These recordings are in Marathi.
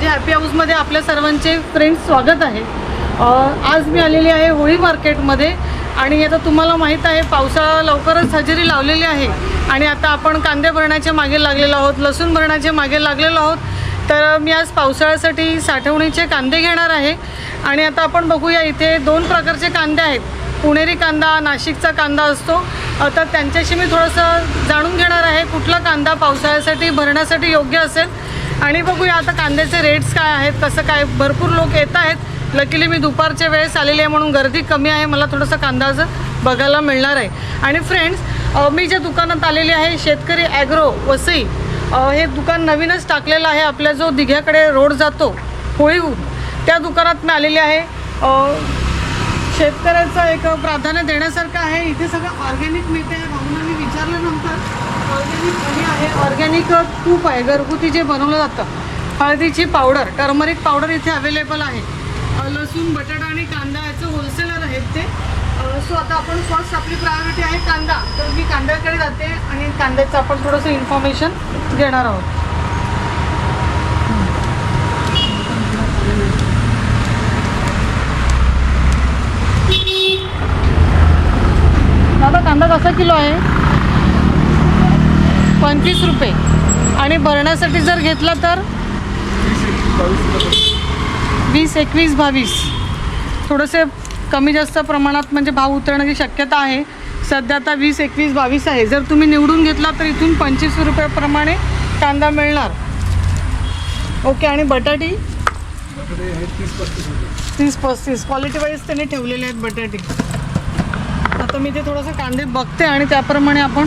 माझ्या हॅपी हाऊसमध्ये आपल्या सर्वांचे फ्रेंड्स स्वागत आहे. आज मी आलेली आहे होळी मार्केटमध्ये आणि आता तुम्हाला माहीत आहे पावसाळा लवकरच हजेरी लावलेली आहे. आणि आता आपण कांदे भरण्याच्या मागे लागलेलो आहोत लसूण भरण्याच्या मागे लागलेलो आहोत. तर मी आज पावसाळ्यासाठी साठवणीचे कांदे घेणार आहे. आणि आता आपण बघूया इथे दोन प्रकारचे कांदे आहेत. पुणेरी कांदा नाशिकचा कांदा असतो. तर त्यांच्याशी मी थोडंसं जाणून घेणार आहे कुठला कांदा पावसाळ्यासाठी भरण्यासाठी योग्य असेल. आणि बघूया आता कांद्याचे रेट्स काय आहेत कसं काय भरपूर लोक येत आहेत. लकीली मी दुपारच्या वेळेस आलेली आहे म्हणून गर्दी कमी आहे मला थोडंसं कांदाचं बघायला मिळणार आहे. आणि फ्रेंड्स मी ज्या दुकानात आलेली आहे शेतकरी ॲग्रो वसई हे दुकान नवीनच टाकलेलं आहे. आपल्या जो दिघ्याकडे रोड जातो होळीहून त्या दुकानात मी आलेली आहे. शेतकऱ्याचं एक प्राधान्य देण्यासारखं आहे. इथे सगळं ऑर्गॅनिक मिळते आहे भाऊंना मी विचारल्यानंतर ऑर्गॅनिक दही आहे. ऑर्गॅनिक तूप आहे. घरगुती जे बनवलं जातं. हळदीची पावडर टर्मरिक पावडर इथे अवेलेबल आहे. लसूण बटाटा आणि कांदा याचं होलसेलर आहेत ते. सो आता आपण फर्स्ट आपली प्रायोरिटी आहे कांदा. तर मी कांद्याकडे जाते आणि कांद्याचं आपण थोडंसं इन्फॉर्मेशन घेणार आहोत. दादा कांदा कसा किलो आहे? पंचवीस रुपये. आणि भरण्यासाठी जर घेतला तर? वीस एकवीस बावीस. थोडंसे कमी जास्त प्रमाणात म्हणजे भाव उतरण्याची शक्यता आहे. सध्या आता वीस एकवीस बावीस आहे. जर तुम्ही निवडून घेतला तर इथून पंचवीस रुपयाप्रमाणे कांदा मिळणार. ओके आणि बटाटी? तीस पस्तीस. क्वालिटी वाईज त्यांनी ठेवलेले आहेत बटाटे. आता मी ते थोडंसं कांदे बघते आणि त्याप्रमाणे आपण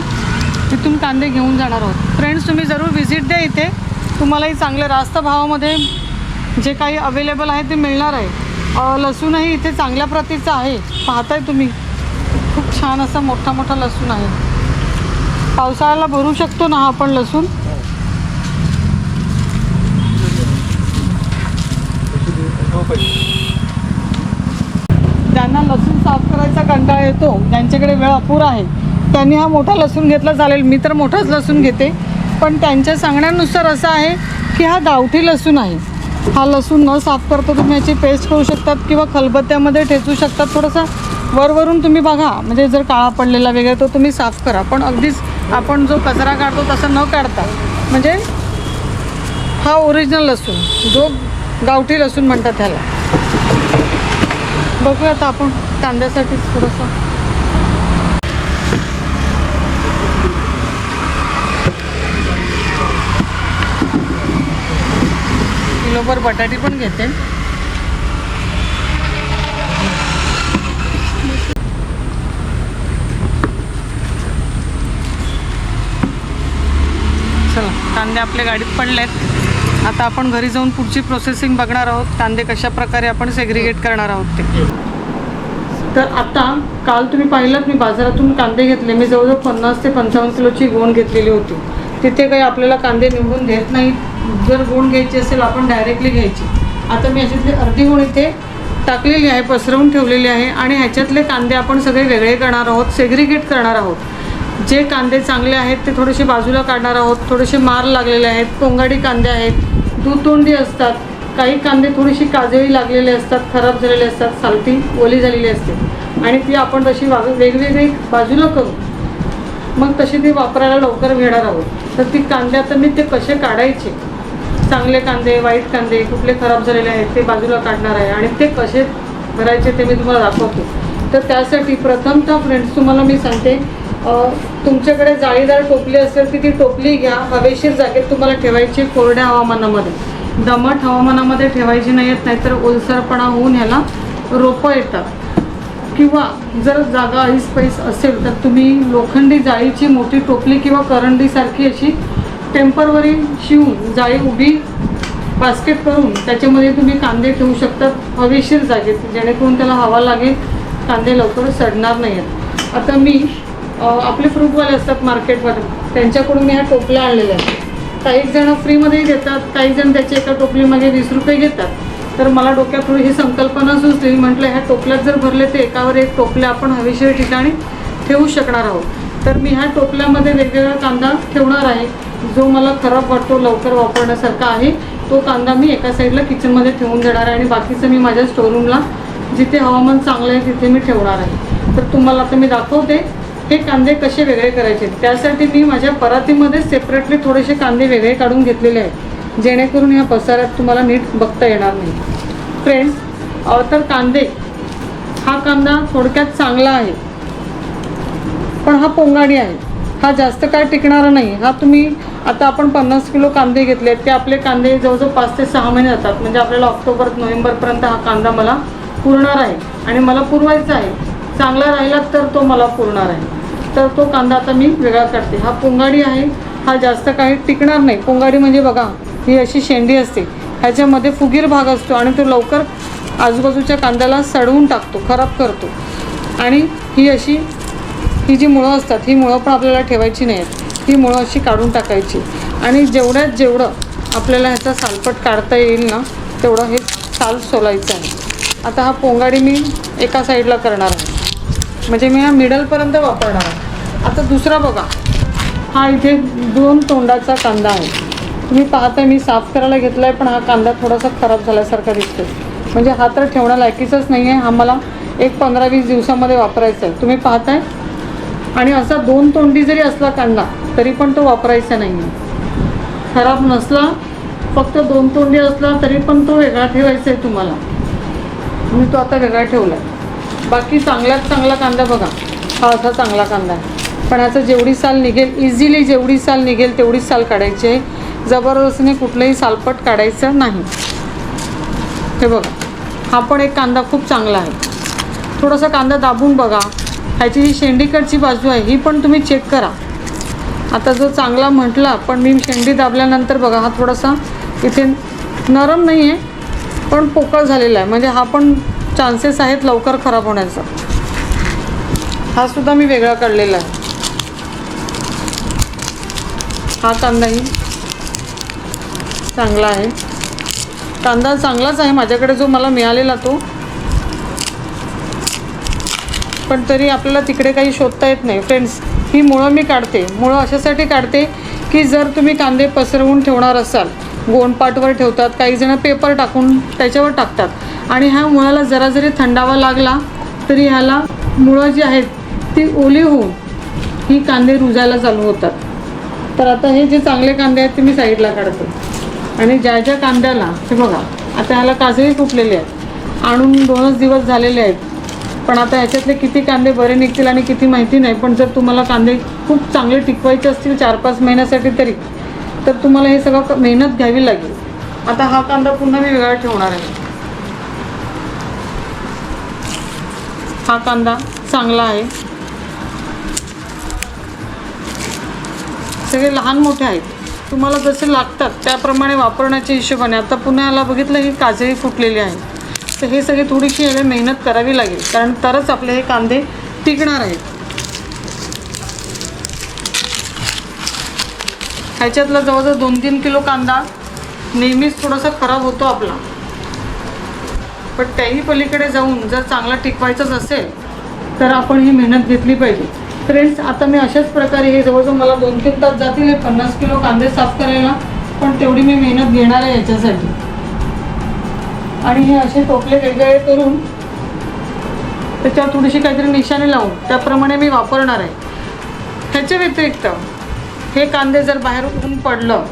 तिथून कांदे घेऊन जाणार आहोत. फ्रेंड्स तुम्ही जरूर व्हिजिट द्या इथे. तुम्हालाही चांगल्या रास्त भावामध्ये जे काही अवेलेबल आहे ते मिळणार आहे. लसूणही इथे चांगल्या प्रतीचा आहे. पाहताय तुम्ही. खूप छान असा मोठा मोठा लसूण आहे. पावसाळ्याला भरू शकतो ना आपण लसूण? ज्यांना लसूण साफ करायचा कंटाळा येतो ज्यांच्याकडे वेळ अपुरा आहे त्यांनी हा मोठा लसूण घेतला चालेल मी तर मोठाच लसूण घेते. पण त्यांच्या सांगण्यानुसार असं आहे की हा गावठी लसूण आहे. हा लसूण न साफ करता तुम्ही याची पेस्ट करू शकतात किंवा खलबत्त्यामध्ये ठेचू शकतात. थोडासा वरवरून तुम्ही बघा. म्हणजे जर काळा पडलेला वगैरे तो तुम्ही साफ करा. पण अगदीच आपण जो कचरा काढतो तसं न काढता म्हणजे हा ओरिजिनल लसूण जो गावठी लसूण म्हणतात त्याला. बघूया आता आपण कांद्यासाठी थोडंसं. किलोभर बटाटे पण घेते. चला कांदे आपल्या गाडीत पडले आहेत आता आपण घरी जाऊन पुढची प्रोसेसिंग बघणार आहोत. कांदे कशा प्रकारे आपण सेग्रिगेट करणार आहोत ते. तर आता काल तुम्ही पाहिलं मी बाजारातून कांदे घेतले. मी जवळजवळ पन्नास ते पंचावन्न किलोची गोण घेतलेली होती. तिथे काही आपल्याला कांदे निवडून देत नाहीत. जर गुण घ्यायची असेल आपण डायरेक्टली घ्यायची. आता मी ह्याच्यातली अर्धी गुण इथे टाकलेली आहे पसरवून ठेवलेली आहे आणि ह्याच्यातले कांदे आपण सगळे वेगळे करणार आहोत सेग्रिगेट करणार आहोत. जे कांदे चांगले आहेत ते थोडेसे बाजूला काढणार आहोत थोडेसे मार लागलेले आहेत कोंगाडी कांदे आहेत दुतोंडी असतात काही कांदे थोडीशी काजळी लागलेले असतात खराब झालेले असतात सालती ओली झालेली असते. आणि ती आपण तशी वाग वेगवेगळी बाजूला करू. मग तशी ती वापरायला लवकर घेणार आहोत. तर ती कांद्या तर मी ते कसे काढायचे? चांगले कांदे वाईट कांदे कुठले खराब झालेले आहेत ते बाजूला काढणार आहे. आणि ते कसे भरायचे ते मी तुम्हाला दाखवते. तर त्यासाठी प्रथमतः फ्रेंड्स तुम्हाला मी सांगते तुमच्याकडे जाळीदार टोपली असेल की ती टोपली घ्या. हवेशीर जागेत तुम्हाला ठेवायची कोरड्या हवामानामध्ये. दमट हवामानामध्ये ठेवायची नाही आहेत नाहीतर ओलसरपणा होऊन ह्याला रोपं येतात. किंवा जर जागा ही स्पेस असेल तर तुम्ही लोखंडी जाळीची मोठी टोपली किंवा करंडीसारखी अशी टेम्परवरी शिवून जाळी उभी बास्केट करून त्याच्यामध्ये तुम्ही कांदे ठेवू शकतात हवेशीर जागेत जेणेकरून त्याला हवा लागेल. कांदे लवकर सडणार नाही आहेत आता मी आपले फ्रूटवाले असतात मार्केटमध्ये त्यांच्याकडून मी ह्या टोपल्या आणलेल्या आहेत. काही जण फ्रीमध्येही देतात काही जण त्याच्या एका टोपलीमध्ये वीस रुपये घेतात. तर मला डोक्यात थोडी ही संकल्पना सुचली. म्हटलं ह्या टोपल्यात जर भरले तर एकावर एक टोपल्या आपण हवेशीर ठिकाणी ठेवू शकणार आहोत. तर मी ह्या टोपल्यामध्ये वेगवेगळा कांदा ठेवणार आहे. जो मला खराब वाटतो लवकर वापरण्यासारखा आहे तो तो कांदा मी एका साईडला किचनमध्ये ठेवून देणार आहे आणि बाकीचं मी माझ्या स्टोरूमला जिथे हवामान चांगलं आहे तिथे मी ठेवणार आहे. तर तुम्हाला आता मी दाखवते हे कांदे कसे वेगळे करायचे. त्यासाठी मी माझ्या परातीमध्ये सेपरेटली थोडेसे कांदे वेगळे काढून घेतलेले आहेत. जेणेकरून ह्या पसाऱ्यात तुम्हाला नीट बघता येणार नाही. फ्रेंड्स तर कांदे हा कांदा थोडक्यात चांगला आहे. पण हा पोंगाडी आहे. हा जास्त काय टिकणारा नाही. हा तुम्ही आता आपण पन्नास किलो कांदे घेतले आहेत. ते आपले कांदे जवळजवळ पाच ते सहा महिने जातात. म्हणजे आपल्याला ऑक्टोबर नोव्हेंबरपर्यंत हा कांदा मला पुरणार आहे. आणि मला पुरवायचा आहे. चांगला राहिला तर तो मला पुरणार आहे. तर तो कांदा आता मी वेगळा काढते हा पोंगाडी आहे. हा जास्त काही टिकणार नाही. पोंगाडी म्हणजे बघा ही अशी शेंडी असते. ह्याच्यामध्ये फुगीर भाग असतो आणि तो लवकर आजूबाजूच्या कांद्याला सडवून टाकतो खराब करतो. आणि ही अशी ही जी मुळं असतात ही मुळं पण आपल्याला ठेवायची नाही आहेत ही मुळं अशी काढून टाकायची. आणि जेवढ्यात जेवढं आपल्याला ह्याचा सालपट काढता येईल ना तेवढं हे साल सोलायचं आहे. आता हा पोंगाडी मी एका साईडला करणार आहे. म्हणजे मी हा मिडलपर्यंत वापरणार आहे. आता दुसरा बघा. हा इथे दोन तोंडाचा कांदा आहे. तुम्ही पाहता मी साफ करायला घेतला आहे पण हा कांदा थोडासा खराब झाल्यासारखा दिसतो म्हणजे हा तर ठेवण्या लायकीचाच नाही आहे हा मला एक पंधरा वीस दिवसामध्ये वापरायचा आहे तुम्ही पाहताय? आणि असा दोन तोंडी जरी असला कांदा तरी पण तो वापरायचा नाही आहे खराब नसला फक्त दोन तोंडी असला तरी पण तो वेगळा ठेवायचा आहे तुम्हाला. मी तो आता वेगळा ठेवला आहे बाकी चांगल्यात चांगला कांदा बघा. हा असा चांगला कांदा आहे. पण ह्याचं जेवढी साल निघेल इझिली जेवढी साल निघेल तेवढीच साल काढायची आहे. जबरदस्तीने कुठलंही सालपट काढायचं नाही. हे बघा हा पण एक कांदा खूप चांगला आहे. थोडासा कांदा दाबून बघा. ह्याची जी शेंडीकडची बाजू आहे ही पण तुम्ही चेक करा. आता जो चांगला म्हटला पण मी शेंडी दाबल्यानंतर बघा हा थोडासा इथे नरम नाही आहे पण पोकळ झालेला आहे. म्हणजे हा पण चान्सेस आहेत लवकर खराब होण्याचा. हा सुद्धा मी वेगळा काढलेला आहे. हा कांदाही चांगला आहे. कांदा चांगलाच आहे माझ्याकडे जो मला मिळालेला तो. पण तरी आपल्याला तिकडे काही शोधता येत नाही. फ्रेंड्स ही मुळं मी काढते. मुळं अशासाठी काढते की जर तुम्ही कांदे पसरवून ठेवणार असाल गोंडपाटवर ठेवतात काही जण पेपर टाकून त्याच्यावर टाकतात आणि ह्या मुळाला जरा जरी थंडावा लागला तरी ह्याला मुळं जी आहेत ती ओली होऊन ही कांदे रुजायला चालू होतात. तर आता हे जे चांगले कांदे आहेत ते मी साईडला काढते. आणि ज्या ज्या कांद्याला हे बघा आता ह्याला काजळी फुटलेले आहेत. आणून दोनच दिवस झालेले आहेत. पण आता ह्याच्यातले किती कांदे बरे निघतील आणि किती माहिती नाही पण जर तुम्हाला कांदे खूप चांगले टिकवायचे असतील चार पाच महिन्यासाठी तरी तर तुम्हाला हे सगळं क- मेहनत घ्यावी लागेल. आता हा कांदा पुन्हा मी वेगळा ठेवणार आहे. हा कांदा चांगला आहे. सगळे लहान मोठे आहेत. तुम्हाला जसे लागतात त्याप्रमाणे वापरण्याच्या हिशोबाने आता पुण्याला बघितलं ही काजळी फुटलेली आहे तर हे सगळे थोडीशी याला मेहनत करावी लागेल कारण तरच आपले हे कांदे टिकणार आहेत. ह्याच्यातला जवळजवळ दोन तीन किलो कांदा नेहमीच थोडासा खराब होतो आपला. पण त्याही पलीकडे जाऊन जर चांगला टिकवायचंच असेल तर आपण ही मेहनत घेतली पाहिजे. फ्रेंड्स आता मी अशाच प्रकारे हे जवळजवळ मला दोन तीन तास जातील हे पन्नास किलो कांदे साफ करायला पण तेवढी मी मेहनत घेणार आहे याच्यासाठी. आणि हे असे टोपले वेगळे करून त्याच्यावर थोडीशी काहीतरी निशाणी लावून त्याप्रमाणे मी वापरणार आहे. ह्याच्या व्यतिरिक्त हे कांदे जर बाहेर ऊन पडलं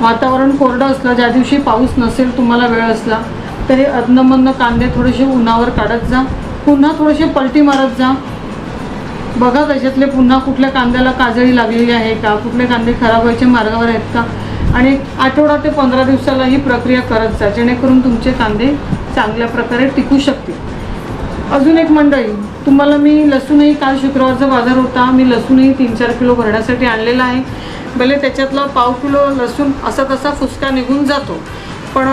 वातावरण कोरडं असलं ज्या दिवशी पाऊस नसेल तुम्हाला वेळ असला तर हे अदनमधनं कांदे थोडेसे उन्हावर काढत जा. पुन्हा थोडेसे पलटी मारत जा. बघा त्याच्यातले पुन्हा कुठल्या कांद्याला काजळी लागलेली आहे का? कुठले कांदे खराब व्हायच्या मार्गावर आहेत का? आणि आठवडा ते पंधरा दिवसाला ही प्रक्रिया करत जा जेणेकरून तुमचे कांदे चांगल्या प्रकारे टिकू शकतील. अजून एक मंडळी तुम्हाला मी लसूणही काल शुक्रवारचा बाजार होता. मी लसूणही तीन चार किलो भरण्यासाठी आणलेला आहे. भले त्याच्यातला पाव किलो लसूण असा तसा फुसका निघून जातो पण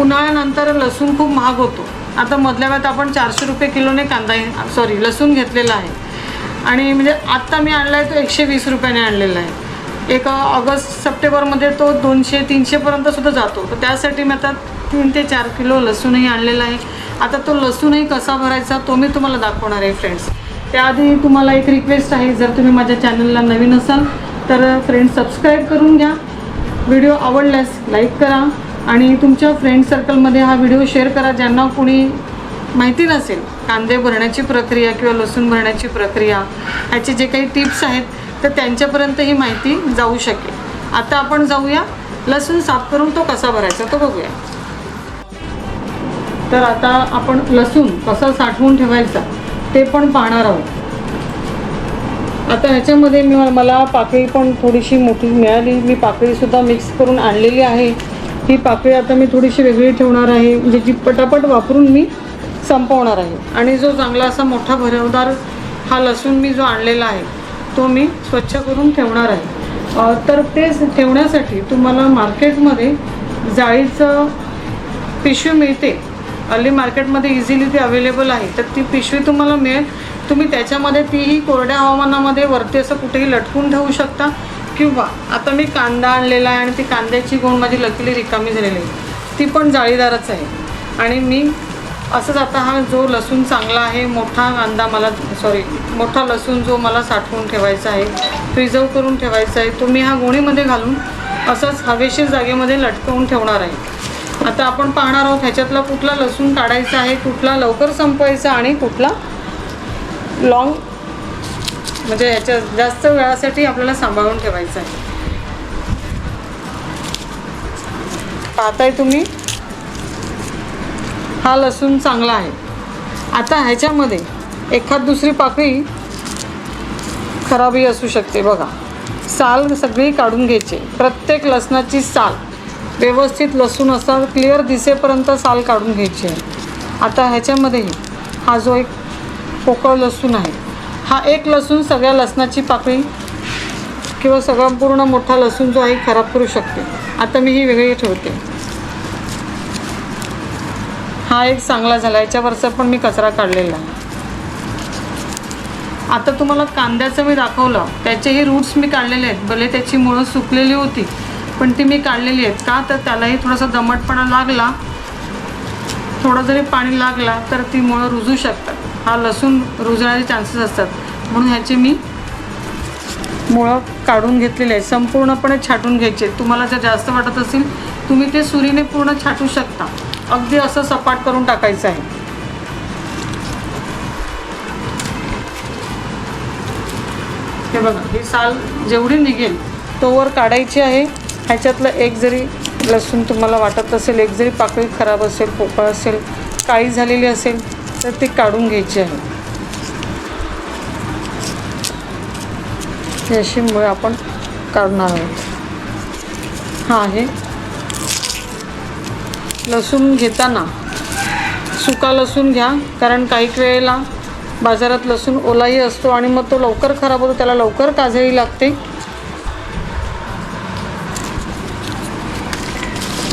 उन्हाळ्यानंतर लसूण खूप महाग होतो. आता मधल्या वेळात आपण चारशे रुपये किलोने कांदा सॉरी लसूण घेतलेला आहे. आणि म्हणजे आत्ता मी आणला आहे तो एकशे वीस रुपयाने आणलेला आहे. एक ऑगस्ट सप्टेंबरमध्ये तो दोनशे तीनशेपर्यंत सुद्धा जातो. तर त्यासाठी मी आता तीन ते चार किलो लसूणही आणलेला आहे. आता तो लसूणही कसा भरायचा तो मी तुम्हाला दाखवणार आहे फ्रेंड्स त्याआधी तुम्हाला एक रिक्वेस्ट आहे जर तुम्ही माझ्या चॅनलला नवीन असाल तर फ्रेंड्स सबस्क्राईब करून घ्या. व्हिडिओ आवडल्यास लाईक करा. आणि तुमच्या फ्रेंड सर्कलमध्ये हा व्हिडिओ शेअर करा. ज्यांना कोणी माहिती नसेल कांदे भरण्याची प्रक्रिया किंवा लसूण भरण्याची प्रक्रिया ह्याचे जे काही टिप्स आहेत तर त्यांच्यापर्यंत ही माहिती जाऊ शकेल. आता आपण जाऊया लसूण साफ करून तो कसा भरायचा तो बघूया. तर आता आपण लसूण कसा साठवून ठेवायचा ते पण पाहणार आहोत. आता ह्याच्यामध्ये मी मला पाकळी पण थोडीशी मोठी मिळाली. मी पाकळीसुद्धा मिक्स करून आणलेली आहे. ही पाकळी आता मी थोडीशी वेगळी ठेवणार आहे. म्हणजे जी पटापट वापरून मी संपवणार आहे. आणि जो चांगला असा मोठा भरवदार हा लसूण मी जो आणलेला आहे तो मी स्वच्छ करून ठेवणार आहे. तर ते ठेवण्यासाठी तुम्हाला मार्केटमध्ये जाळीचं पिशवी मिळते. हल्ली मार्केटमध्ये इझिली ती अवेलेबल आहे. तर ती पिशवी तुम्हाला मिळेल. तुम्ही त्याच्यामध्ये तीही कोरड्या हवामानामध्ये वरती असं कुठेही लटकून ठेवू शकता. किंवा आता मी कांदा आणलेला आहे आणि ती कांद्याची गोण माझी लकीली रिकामी झालेली आहे. ती पण जाळीदारच आहे. आणि मी असंच आता हा जो लसूण चांगला आहे मोठा कांदा मला सॉरी मोठा लसूण जो मला साठवून ठेवायचा आहे प्रिझर्व करून ठेवायचा आहे तो मी हा गोणीमध्ये घालून असंच हवेशीर जागेमध्ये लटकवून ठेवणार आहे. आता आपण पाहणार आहोत ह्याच्यातला कुठला लसूण काढायचा आहे कुठला लवकर संपवायचा आणि कुठला लॉंग म्हणजे ह्याच्या जास्त वेळासाठी आपल्याला सांभाळून ठेवायचं आहे. पाहताय तुम्ही? हा लसूण चांगला आहे. आता ह्याच्यामध्ये एखाद दुसरी पाकळी खराबही असू शकते बघा. साल सगळी काढून घ्यायची. प्रत्येक लसणाची साल. व्यवस्थित लसूण असा क्लिअर दिसेपर्यंत साल काढून घ्यायची आहे. आता ह्याच्यामध्येही हा जो एक पोकळ लसूण आहे हा एक लसूण सगळ्या लसणाची पाकळी किंवा सगळा पूर्ण मोठा लसूण जो आहे खराब करू शकते. आता मी ही वेगळी ठेवते. हा एक चांगला झाला. याच्यावरचा पण मी कचरा काढलेला आहे. आता तुम्हाला कांद्याचं मी दाखवलं. त्याचेही रूट्स मी काढलेले आहेत. भले त्याची मुळं सुकलेली होती पण ती मी काढलेली आहेत. का तर त्यालाही थोडासा दमटपणा लागला. थोडं जरी पाणी लागला तर ती मुळं रुजू शकतात. हा लसूण रुजण्याचे चान्सेस असतात. म्हणून ह्याची मी मुळं काढून घेतलेली आहे संपूर्णपणे छाटून घ्यायचे तुम्हाला जर जास्त वाटत असेल तुम्ही ते सुरीने पूर्ण छाटू शकता. अगदी असं सपाट करून टाकायचं आहे. हे बघा ही साल जेवढी निघेल तोवर काढायची आहे. ह्याच्यातलं एक जरी लसूण तुम्हाला वाटत असेल एक जरी पाकळी खराब असेल पोकळ असेल काळी झालेली असेल तर ती काढून घ्यायची आहे. अशी मुळे आपण काढणार आहोत. हा आहे लसूण घेताना. सुका लसूण घ्या कारण काही वेळेला बाजारात लसूण ओलाही असतो आणि मग तो लवकर खराब होतो त्याला लवकर काजळी लागते.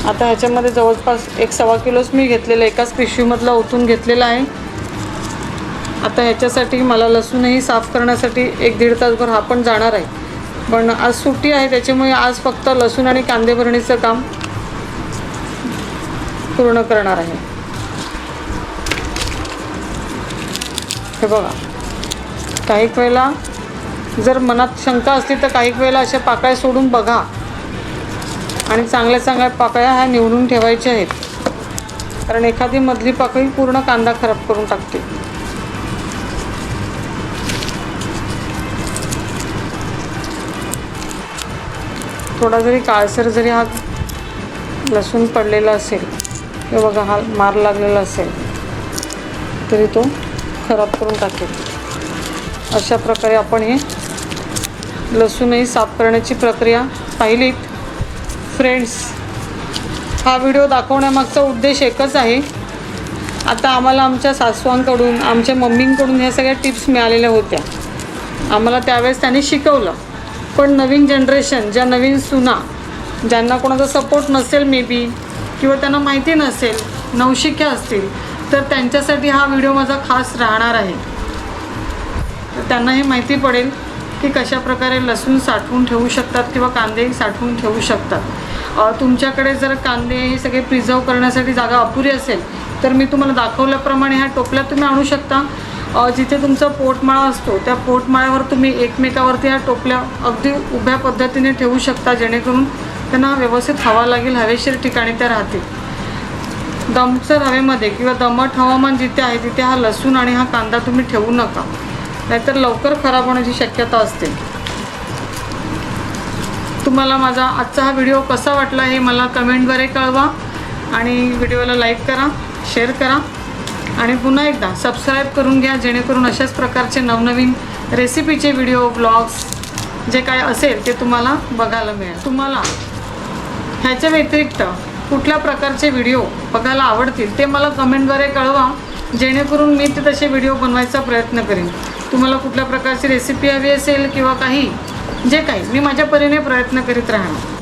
आता ह्याच्यामध्ये जवळपास एक सव्वा किलोच मी घेतलेलं एकाच पिशवीमधला ओतून घेतलेला आहे. आता ह्याच्यासाठी मला लसूणही साफ करण्यासाठी एक दीड तासभर हा पण जाणार आहे. पण आज सुट्टी आहे त्याच्यामुळे आज फक्त लसूण आणि कांदे भरणीचं काम पूर्ण करणार आहे. हे बघा. काही वेळेला जर मनात शंका असली तर काही वेळेला अशा पाकळ्या सोडून बघा. आणि चांगल्या चांगल्या पाकळ्या ह्या निवडून ठेवायच्या आहेत. कारण एखादी मधली पाकळी पूर्ण कांदा खराब करून टाकते. थोडा जरी काळसर जरी हा लसूण पडलेला असेल हे बघा हा मार लागलेला असेल. तरी तो खराब करून टाकेल. अशा प्रकारे आपण हे लसूणही साफ करण्याची प्रक्रिया पाहिलीत फ्रेंड्स हा व्हिडिओ दाखवण्यामागचा उद्देश एकच आहे. आता आम्हाला आमच्या सासवांकडून आमच्या मम्मींकडून ह्या सगळ्या टिप्स मिळालेल्या होत्या. आम्हाला त्यावेळेस त्यांनी शिकवलं. पण नवीन जनरेशन ज्या नवीन सुना ज्यांना कोणाचा सपोर्ट नसेल मे बी किंवा त्यांना माहिती नसेल नवशिक्या असतील तर त्यांच्यासाठी हा व्हिडिओ माझा खास राहणार आहे. तर त्यांना हे माहिती पडेल की कशा प्रकारे लसूण साठवून ठेवू शकतात किंवा कांदे साठवून ठेवू शकतात. तुमच्याकडे जर कांदे हे सगळे प्रिझर्व करण्यासाठी जागा अपुरी असेल तर मी तुम्हाला दाखवल्याप्रमाणे ह्या टोपल्यात तुम्ही आणू शकता. जिथे तुमचा पोटमाळा असतो त्या पोटमाळ्यावर तुम्ही एकमेकावरती ह्या टोपल्या अगदी उभ्या पद्धतीने ठेवू शकता जेणेकरून त्यांना व्यवस्थित हवा लागेल हवेशीर ठिकाणी त्या राहतील. दमसर हवेमध्ये किंवा दमट हवामान जिथे आहे तिथे हा लसूण आणि हा कांदा तुम्ही ठेवू नका. नाहीतर लवकर खराब होण्याची शक्यता असते. तुम्हाला माझा आजचा हा व्हिडिओ कसा वाटला हे मला कमेंटद्वारे कळवा आणि व्हिडिओला लाईक करा शेअर करा आणि पुन्हा एकदा सबस्क्राईब करून घ्या जेणेकरून अशाच प्रकारचे नवनवीन रेसिपीचे व्हिडिओ ब्लॉग्स जे काय असेल ते तुम्हाला बघायला मिळेल. तुम्हाला ह्याच्या व्यतिरिक्त कुठल्या प्रकारचे व्हिडिओ बघायला आवडतील ते मला कमेंटद्वारे कळवा जेणेकरून मी ते तसे व्हिडिओ बनवायचा प्रयत्न करेन. तुम्हाला कुठल्या प्रकारची रेसिपी हवी असेल किंवा काही जे काही मी माझ्या परीने प्रयत्न करीत राहणार.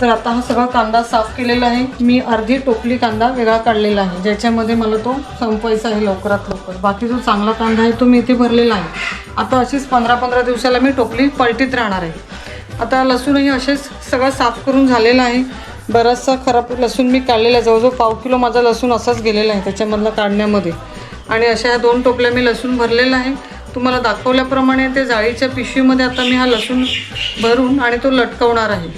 तर आता हा सगळा कांदा साफ केलेला आहे. मी अर्धी टोपली कांदा वेगळा काढलेला आहे. ज्याच्यामध्ये मला तो संपवायचा आहे लवकरात लवकर. बाकी जो चांगला कांदा आहे तो मी इथे भरलेला आहे. आता अशीच पंधरा पंधरा दिवसाला मी टोपली पलटीत राहणार आहे. आता लसूणही असेच सगळं साफ करून झालेलं आहे. बराचसा खराब लसूण मी काढलेला आहे. जवळजवळ पाव किलो माझा लसूण असाच गेलेला आहे त्याच्यामधला काढण्यामध्ये. आणि अशा ह्या दोन टोपल्या मी लसूण भरलेला आहे. तुम्हाला दाखवल्याप्रमाणे ते जाळीच्या पिशवीमध्ये आता मी हा लसूण भरून आणि तो लटकवणार आहे.